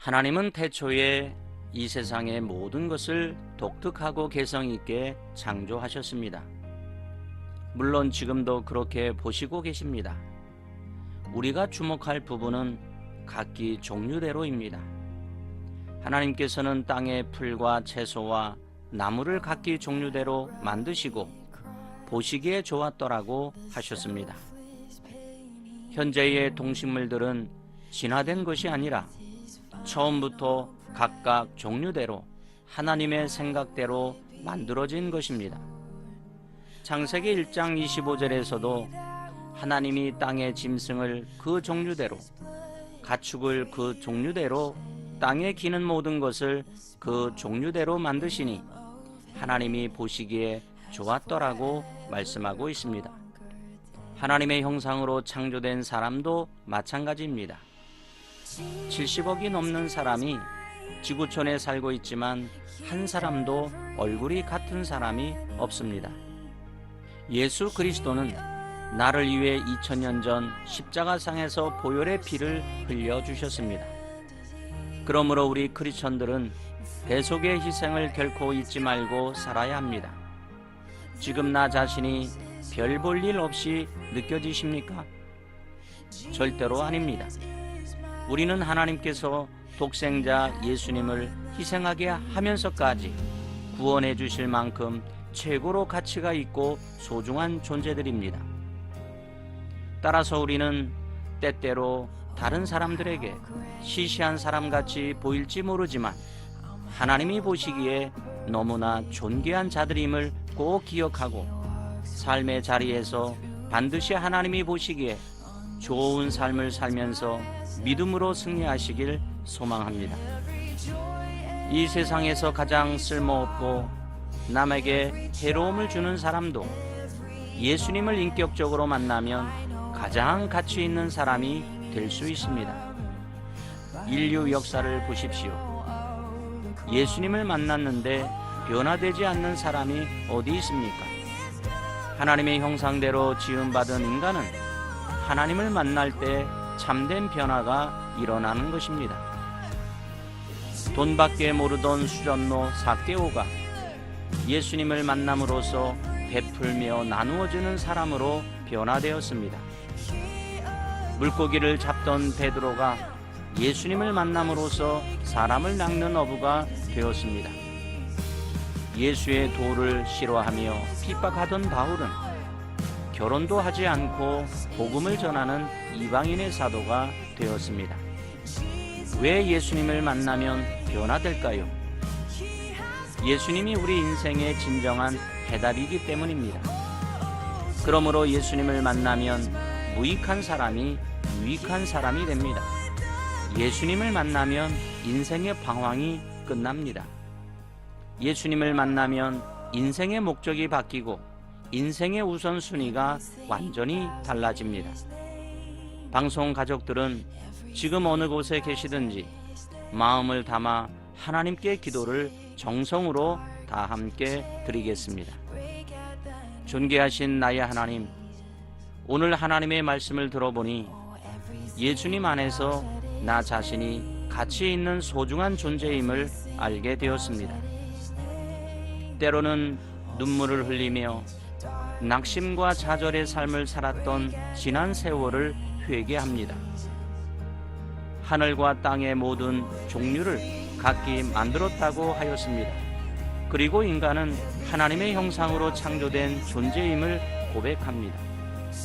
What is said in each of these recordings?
하나님은 태초에 이 세상의 모든 것을 독특하고 개성 있게 창조하셨습니다. 물론 지금도 그렇게 보시고 계십니다. 우리가 주목할 부분은 각기 종류대로입니다. 하나님께서는 땅의 풀과 채소와 나무를 각기 종류대로 만드시고 보시기에 좋았더라고 하셨습니다. 현재의 동식물들은 진화된 것이 아니라 처음부터 각각 종류대로 하나님의 생각대로 만들어진 것입니다. 창세기 1장 25절에서도 하나님이 땅의 짐승을 그 종류대로 가축을 그 종류대로 땅에 기는 모든 것을 그 종류대로 만드시니 하나님이 보시기에 좋았더라고 말씀하고 있습니다. 하나님의 형상으로 창조된 사람도 마찬가지입니다. 70억이 넘는 사람이 지구촌에 살고 있지만 한 사람도 얼굴이 같은 사람이 없습니다. 예수 그리스도는 나를 위해 2000년 전 십자가상에서 보혈의 피를 흘려 주셨습니다. 그러므로 우리 크리스천들은 대속의 희생을 결코 잊지 말고 살아야 합니다. 지금 나 자신이 별 볼 일 없이 느껴지십니까? 절대로 아닙니다. 우리는 하나님께서 독생자 예수님을 희생하게 하면서까지 구원해 주실 만큼 최고로 가치가 있고 소중한 존재들입니다. 따라서 우리는 때때로 다른 사람들에게 시시한 사람 같이 보일지 모르지만 하나님이 보시기에 너무나 존귀한 자들임을 꼭 기억하고 삶의 자리에서 반드시 하나님이 보시기에 좋은 삶을 살면서 믿음으로 승리하시길 소망합니다. 이 세상에서 가장 쓸모없고 남에게 해로움을 주는 사람도 예수님을 인격적으로 만나면 가장 가치 있는 사람이 될 수 있습니다. 인류 역사를 보십시오. 예수님을 만났는데 변화되지 않는 사람이 어디 있습니까? 하나님의 형상대로 지음받은 인간은 하나님을 만날 때 참된 변화가 일어나는 것입니다. 돈밖에 모르던 수전노 사개오가 예수님을 만남으로써 베풀며 나누어주는 사람으로 변화되었습니다. 물고기를 잡던 베드로가 예수님을 만남으로써 사람을 낚는 어부가 되었습니다. 예수의 도를 싫어하며 핍박하던 바울은 결혼도 하지 않고 복음을 전하는 이방인의 사도가 되었습니다. 왜 예수님을 만나면 변화될까요? 예수님이 우리 인생의 진정한 해답이기 때문입니다. 그러므로 예수님을 만나면 무익한 사람이 유익한 사람이 됩니다. 예수님을 만나면 인생의 방황이 끝납니다. 예수님을 만나면 인생의 목적이 바뀌고 인생의 우선순위가 완전히 달라집니다. 방송 가족들은 지금 어느 곳에 계시든지 마음을 담아 하나님께 기도를 정성으로 다 함께 드리겠습니다. 존귀하신 나의 하나님, 오늘 하나님의 말씀을 들어보니 예수님 안에서 나 자신이 가치 있는 소중한 존재임을 알게 되었습니다. 때로는 눈물을 흘리며 낙심과 좌절의 삶을 살았던 지난 세월을 회개합니다. 하늘과 땅의 모든 종류를 각기 만들었다고 하였습니다. 그리고 인간은 하나님의 형상으로 창조된 존재임을 고백합니다.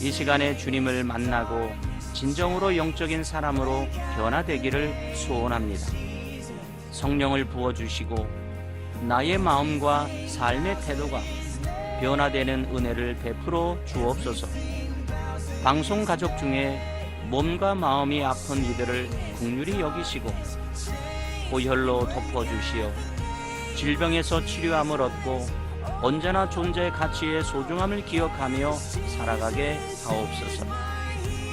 이 시간에 주님을 만나고 진정으로 영적인 사람으로 변화되기를 소원합니다. 성령을 부어주시고 나의 마음과 삶의 태도가 변화되는 은혜를 베풀어 주옵소서. 방송 가족 중에 몸과 마음이 아픈 이들을 국률이 여기시고 보혈로 덮어주시어 질병에서 치료함을 얻고 언제나 존재 가치의 소중함을 기억하며 살아가게 하옵소서.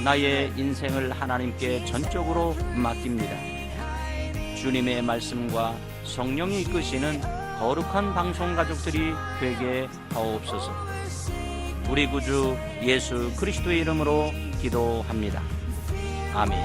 나의 인생을 하나님께 전적으로 맡깁니다. 주님의 말씀과 성령이 이끄시는 거룩한 방송 가족들이 되게 하옵소서. 우리 구주 예수 그리스도의 이름으로 기도합니다. 아멘.